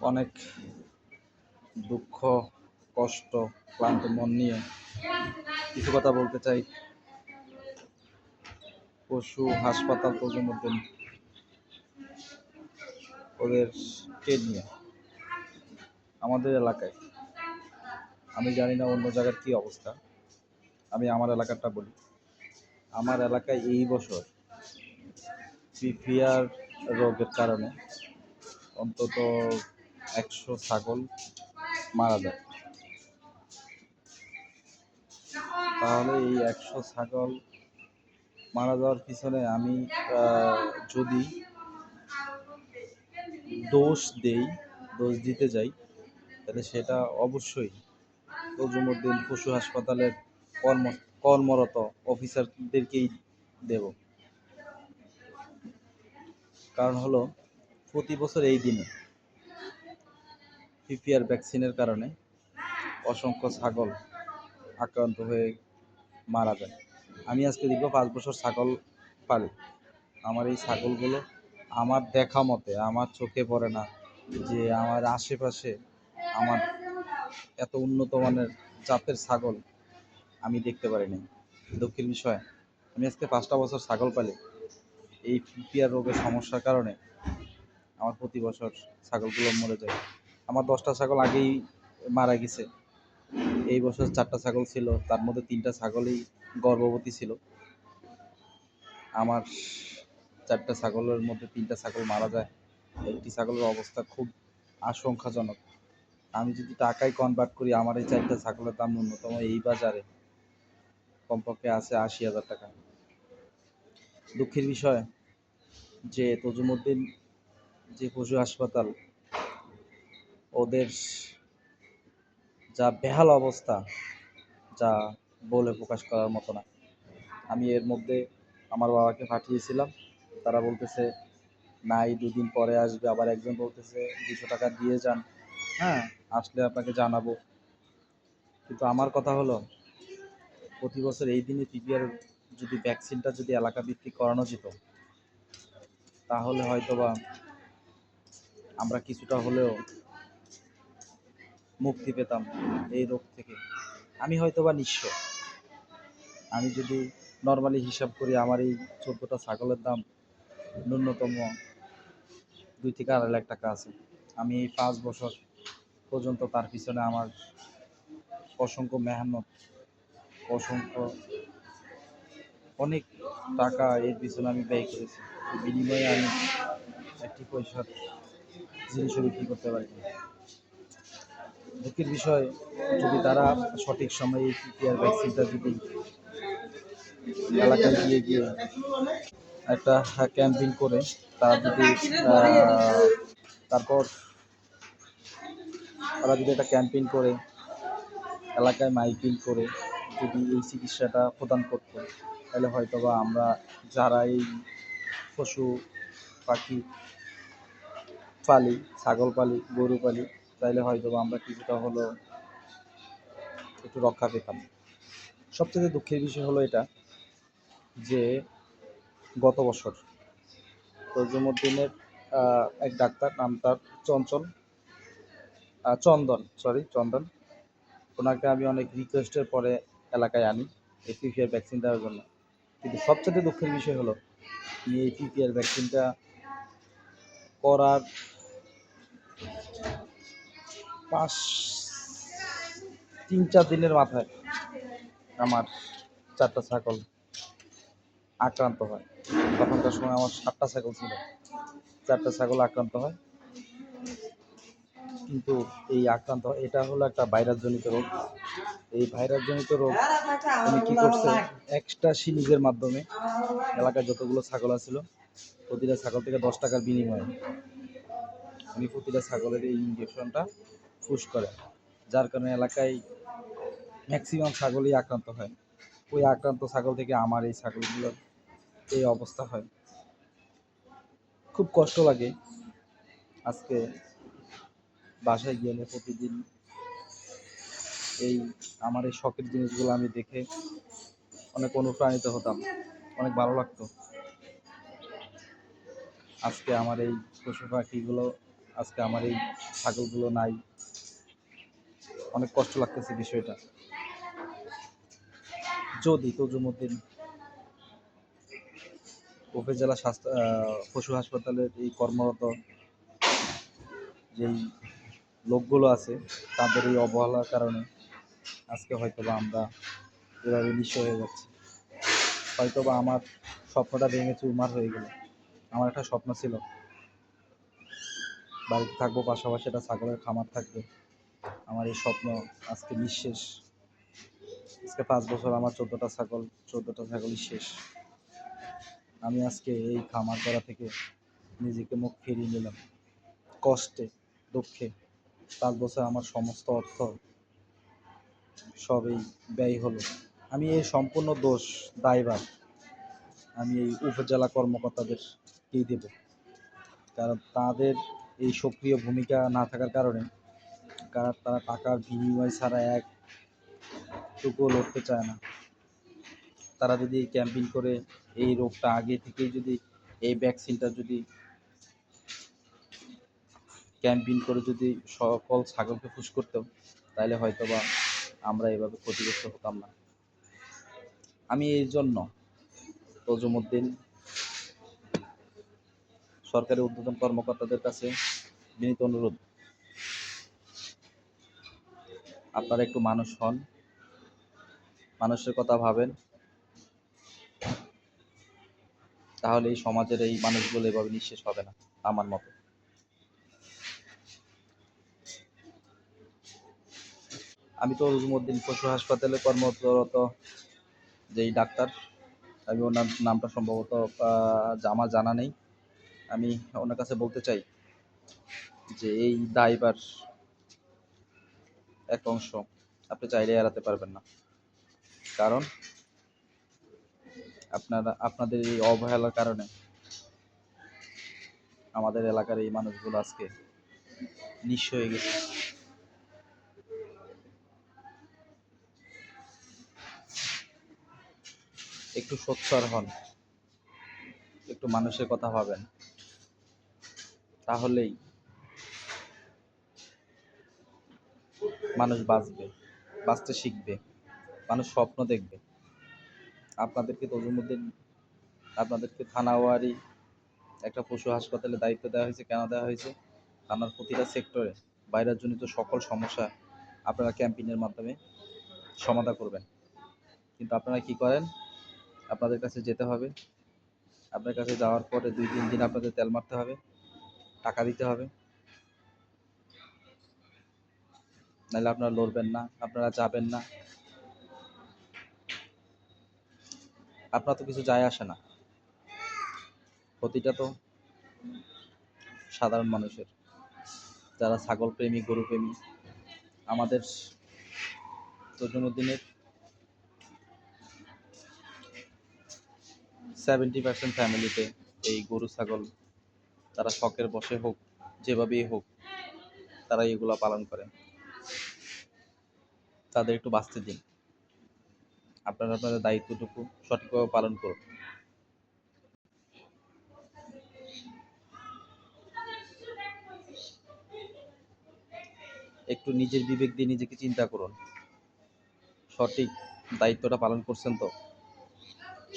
অনেক দুঃখ, কষ্ট, ক্লান্ত মন নিয়ে কিছু কথা বলতে চাই। পশু হাসপাতাল তজুমুদ্দিন ওদেরকে নিয়ে? আমাদের এলাকায়। আমি জানি না অন্য জায়গার কী অবস্থা। আমি আমার এলাকাটা বলি। আমার এলাকায় এই বছর পিপিআর রোগের কারণে অন্তত একশো ছাগল মারা যায়। তাহলে এই একশো ছাগল মারা যাওয়ার পিছনে আমি যদি দোষ দেই, দোষ দিতে যাই, তাহলে সেটা অবশ্যই তজুমুদ্দিন পশু হাসপাতালের কর্ম, কর্মরত অফিসারদেরকেই দেব। কারণ হলো, প্রতি বছর এই দিনে পিপিআর ভ্যাকসিনের কারণে অসংখ্য ছাগল আক্রান্ত হয়ে মারা যায়। আমি আজকে দীর্ঘ পাঁচ বছর ছাগল পালি। আমার এই ছাগলগুলো আমার দেখা মতে, আমার চোখে পড়ে না যে আমার আশেপাশে আমার এত উন্নত মানের জাতের ছাগল আমি দেখতে পারিনি দক্ষিণ বিষয়, আমি আজকে পাঁচটা বছর ছাগল পালি। এই পিপিআর রোগের সমস্যার কারণে আমার প্রতি বছর ছাগলগুলো মরে যায়। আমার দশটা ছাগল আগেই মারা গেছে। এই বছর চারটা ছাগল ছিল, তার মধ্যে তিনটা ছাগলই গর্ভবতী ছিল। আমার চারটা ছাগলের মধ্যে তিনটা ছাগল মারা যায়। একটি ছাগলের অবস্থা খুব আশঙ্কাজনক। আমি যদি টাকায় কনভার্ট করি, আমার এই চারটা ছাগলের দাম ন্যূনতম এই বাজারে কমপক্ষে আছে আশি হাজার টাকা। দুঃখের বিষয় যে তজুমুদ্দিন যে পশু হাসপাতাল ওদের যা বেহাল অবস্থা, যা বলে প্রকাশ করার মতো না। আমি এর মধ্যে আমার বাবাকে পাঠিয়েছিলাম। তারা বলতেছে, নাই, দুদিন পরে আসবে। আবার একজন বলতেছে, দুশো টাকা দিয়ে যান। হ্যাঁ আসলে আপনাকে জানাব। কিন্তু আমার কথা হলো, প্রতি বছর এই দিনে পিপিআর যদি ভ্যাকসিনটা যদি এলাকা ভিত্তিক করানো যেত, তাহলে হয়তোবা আমরা কিছুটা হলেও মুক্তি পেতাম এই রোগ থেকে। আমি হয়তো বা নিঃস্ব। আমি যদি নর্মালি হিসাব করি, আমার এই চোদ্দোটা ছাগলের দাম ন্যূনতম দুই থেকে আড়াই লাখ টাকা আছে। আমি এই পাঁচ বছর পর্যন্ত তার পিছনে আমার অসংখ্য মেহনত, অসংখ্য অনেক টাকা এর পিছনে আমি ব্যয় করেছি। বিনিময়ে আমি একটি পয়সার জিনিসও বিক্রি করতে পারি দুঃখের বিষয়, যদি তারা সঠিক সময়ে পিপিআর ভ্যাকসিনটা যদি এলাকায় গিয়ে গিয়ে একটা ক্যাম্পিং করে, তারা যদি তারপর তারা যদি একটা ক্যাম্পিং করে, এলাকায় মাইকিং করে, যদি এই চিকিৎসাটা প্রদান করতো, তাহলে হয়তো বা আমরা যারা এই পশু পাখি পালি, ছাগল পালি, গরু পালি তাইলে হয়তোবা আমরা কিছুটা হলো একটু রক্ষা পেতাম। সবচেয়ে দুঃখের বিষয় হলো এটা যে গত বছর তজুমুদ্দিনের আহ, এক ডাক্তার নাম তার চঞ্চল চন্দন সরি চন্দন। ওনাকে আমি অনেক রিকোয়েস্টের পরে এলাকায় আনি এই পিপিআর ভ্যাকসিন দেওয়ার জন্য। কিন্তু সবচেয়ে দুঃখের বিষয় হলো এই পিপিআর ভ্যাকসিনটা করার পাঁচ, তিন, চার দিনের মাথায় আমার চারটা ছাগল আক্রান্ত হয়। তখনকার সময় আমার সাতটা ছাগল ছিল। চারটা ছাগল আক্রান্ত হয়। কিন্তু এই আক্রান্ত এটা হলো একটা ভাইরাস জনিত রোগ। এই ভাইরাস জনিত রোগ উনি কি করছে এক্সট্রা সিরিজের মাধ্যমে এলাকায় যতগুলো ছাগল আছিল, প্রতিটা ছাগল থেকে দশ টাকার বিনিময়ে উনি প্রতিটা ছাগলের এই ইঞ্জেকশনটা পুশ করে, যার কারণে এলাকায় ম্যাক্সিমাম ছাগলই আক্রান্ত হয়। ওই আক্রান্ত ছাগল থেকে আমার এই ছাগলগুলোর এই অবস্থা হয়। খুব কষ্ট লাগে আজকে বাসায় গেলে প্রতিদিন এই আমার এই শখের জিনিসগুলো আমি দেখে অনেক অনুপ্রাণিত হতাম, অনেক ভালো লাগতো। আজকে আমার এই পশু পাখিগুলো, আজকে আমার এই ছাগলগুলো নাই। অনেক কষ্ট লাগতেছে বিষয়টা। যদি তজুমুদ্দিন উপজেলা স্বাস্থ্য পশু হাসপাতালের এই কর্মরত যেই লোকগুলো আছে, তাদের এই অবহেলার কারণে আজকে হয়তোবা আমরা এভাবে নিঃস্ব হয়ে যাচ্ছি। হয়তোবা আমার স্বপ্নটা ভেঙে চুরমার হয়ে গেল। আমার একটা স্বপ্ন ছিল, বাড়িতে থাকব, পাশাপাশি একটা ছাগলের খামার থাকবে। আমার এই স্বপ্ন আজকে নিঃশেষ আজকে পাঁচ বছর আমার চোদ্দোটা ছাগল, চোদ্দোটা ছাগলই শেষ। আমি আজকে এই খামার করা থেকে নিজেকে মুখ ফিরিয়ে নিলাম। কষ্টে, দুঃখে, পাঁচ বছর আমার সমস্ত অর্থ সবই ব্যয় হলো। আমি এই সম্পূর্ণ দোষ দায়ভার আমি এই উপজেলা কর্মকর্তাদেরকেই দেব। কারণ তাদের এই সক্রিয় ভূমিকা না থাকার কারণে কারণ তারা টাকার বিনিময় ছাড়া এক টুকুও লড়তে চায় না। তারা যদি ক্যাম্পিং করে এই রোগটা আগে থেকেই যদি, এই ভ্যাকসিনটা যদি ক্যাম্পিং করে যদি সকল ছাগলকে খুশ করতাম তাহলে হয়তোবা আমরা এভাবে ক্ষতিগ্রস্ত হতাম না। আমি এই জন্য তজুমুদ্দিন সরকারি উদ্বোধন কর্মকর্তাদের কাছে বিনীত অনুরোধ। আপনারা একটু মানুষ হন। মানুষের কথা ভাবেন। তাহলে এই সমাজের এই মানুষগুলো এভাবে নিঃশেষ হবে না, আমার মতে। আমি তো রুজুমুদ্দিন পশু হাসপাতালে কর্মরত যেই ডাক্তার, আমি ওনার নামটা সম্ভবত আমার জানা নেই। আমি ওনার কাছে বলতে চাই যে এই দায়বার এক অংশ। আপনি চাইলে এড়াতে পারবেন না। কারণ আপনারা, আপনাদের এই অবহেলার কারণে আমাদের এলাকার এই মানুষগুলো আজকে নিঃস্ব হয়ে গেছে। একটু সোচ্চার হন। একটু মানুষের কথা ভাবেন। তাহলেই মানুষ বাঁচবে, বাঁচতে শিখবে, মানুষ স্বপ্ন দেখবে। আপনাদেরকে তজুমুদ্দিন আপনাদেরকে থানাওয়ারি একটা পশু হাসপাতালে দায়িত্ব দেওয়া হয়েছে, কেন দেওয়া হয়েছে? থানার প্রতিটা সেক্টরে বাইরের তো সকল সমস্যা আপনারা ক্যাম্পিংয়ের মাধ্যমে সমাধা করবেন। কিন্তু আপনারা কি করেন? আপনাদের কাছে যেতে হবে। আপনার কাছে যাওয়ার পরে দুই তিন দিন আপনাদের তেল মারতে হবে, টাকা দিতে হবে। নাহলে আপনারা লড়বেন না, আপনারা যাবেন না। আপনার তো কিছু যায় আসে না। ক্ষতিটা তো সাধারণ মানুষের। যারা ছাগল প্রেমী, গরু প্রেমী, আমাদের তজুমুদ্দিনের সেভেন্টি পার্সেন্ট ফ্যামিলিতে এই গরু, ছাগল, তারা শখের বসে হোক, যেভাবেই হোক তারা এগুলা পালন করে। তাদের একটু বাঁচতে দিন। আপনারা আপনাদের দায়িত্বটুকু সঠিকভাবে পালন করুন। একটু নিজের বিবেক দিয়ে নিজেকে চিন্তা করুন। সঠিক দায়িত্বটা পালন করছেন তো?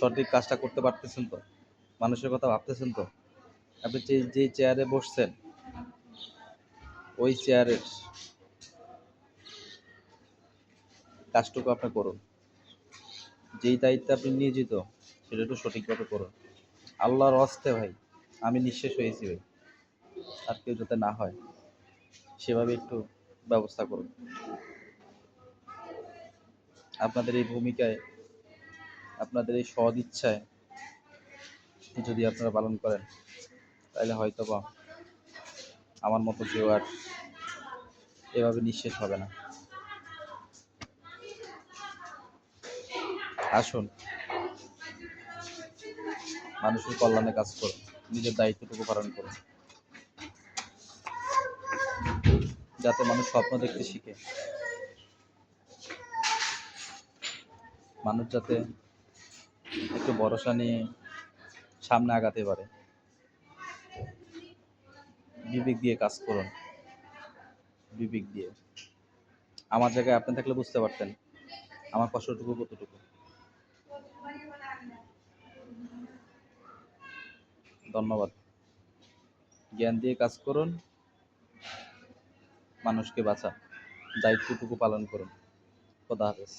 সঠিক কাজটা করতে পারতেছেন তো? মানুষের কথা ভাবতেছেন তো? আপনি যে যে চেয়ারে বসছেন, ওই চেয়ারের কাজটুকু আপনি করুন। যেই দায়িত্বে আপনি নিয়োজিত, সেটা একটু সঠিকভাবে করুন। আল্লাহর হস্তে ভাই, আমি নিঃশেষ হয়েছি ভাই। আর কেউ যাতে না হয়, সেভাবে একটু ব্যবস্থা করুন। আপনাদের এই ভূমিকায়, আপনাদের এই সৎ ইচ্ছায় যদি আপনারা পালন করেন, তাহলে হয়তো বা আমার মতো কেউ আর এভাবে নিঃশেষ হবে না। আসুন। মানুষের কল্যাণে কাজ করুন, নিজের দায়িত্বটুকু পালন করুন। যাতে মানুষ স্বপ্ন দেখতে শিখে। মানুষ যাতে একটু ভরসা নিয়ে সামনে আগাতে পারে। বিবেক দিয়ে কাজ করুন। বিবেক দিয়ে। আমার জায়গায় আপনি থাকলে বুঝতে পারতেন, আমার কষ্টটুকু কতটুকু। ধন্যবাদ। জ্ঞান দিয়ে কাজ করুন মানুষকে বাঁচান দায়িত্বটুকু পালন করুন। খোদা হাফেজ।